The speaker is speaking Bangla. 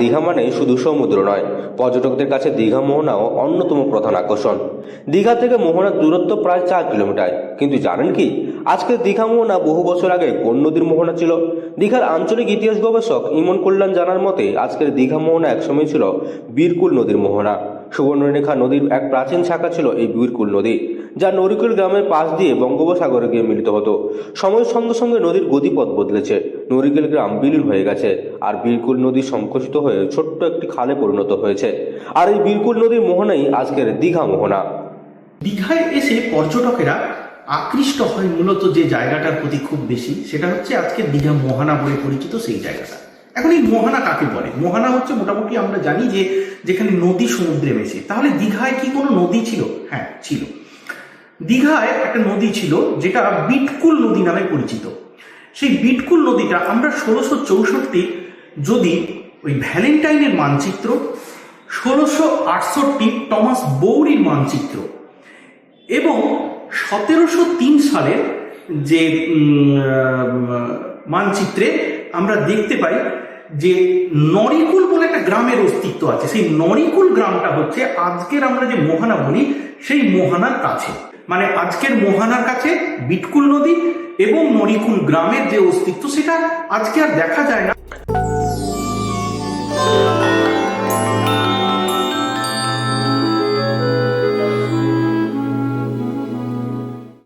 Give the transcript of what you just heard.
দীঘা মানে শুধু সমুদ্র নয়, পর্যটকদের কাছে দীঘা মোহনাও অন্যতম প্রধান আকর্ষণ। দীঘা থেকে মোহনার দূরত্ব প্রায় চার কিলোমিটার। কিন্তু জানেন কি আজকের দীঘা মোহনা বহু বছর আগে কোন নদীর মোহনা ছিল? দীঘার আঞ্চলিক ইতিহাস গবেষক ইমন কল্যাণ জানার মতে, আজকের দীঘা মোহনা একসময় ছিল বীরকুল নদীর মোহনা। সুবর্ণরেখা নদীর এক প্রাচীন শাখা ছিল এই বীরকুল নদী, যা নরিকুল গ্রামের পাশ দিয়ে বঙ্গোপসাগরে গিয়ে মিলিত হতো। সময়ের সঙ্গে সঙ্গে নদীর গতিপথ বদলেছে। নরিকুল গ্রাম বিলীন হয়ে গেছে আর বীরকুল নদী সংকুচিত হয়ে ছোট্ট একটি খালে পরিণত হয়েছে। আর এই বীরকুল নদীর মোহনাই আজকের দীঘা মোহনা। দীঘায় এসে পর্যটকেরা আকৃষ্ট হয় মূলত যে জায়গাটার প্রতি খুব বেশি, সেটা হচ্ছে আজকে দীঘা মোহানা বলে পরিচিত সেই জায়গাটা। এখন এই মোহানা কাকে বলে? মোহানা হচ্ছে মোটামুটি আমরা জানি যে যেখানে নদী সমুদ্রে মেশে। তাহলে দীঘায় কি কোনো নদী ছিল? হ্যাঁ ছিল। দীঘায় একটা নদী ছিল যেটা বিটকুল নদী নামে পরিচিত। সেই বিটকুল নদীটা আমরা ষোলোশো চৌষট্টি যদি ওই ভ্যালেন্টাইনের মানচিত্র, ষোলোশো আটষট্টি টমাস বৌরির মানচিত্র এবং সতেরোশো তিন সালের যে মানচিত্রে আমরা দেখতে পাই যে নরিকুল বলে একটা গ্রামের অস্তিত্ব আছে। সেই নরিকুল গ্রামটা হচ্ছে আজকের আমরা যে মোহানা বলি, সেই মোহানার কাছে। মানে আজকের মোহানার কাছে বিটকুল নদী এবং নরিকুল গ্রামের যে অস্তিত্ব, সেটা আজকে আর দেখা যায় না।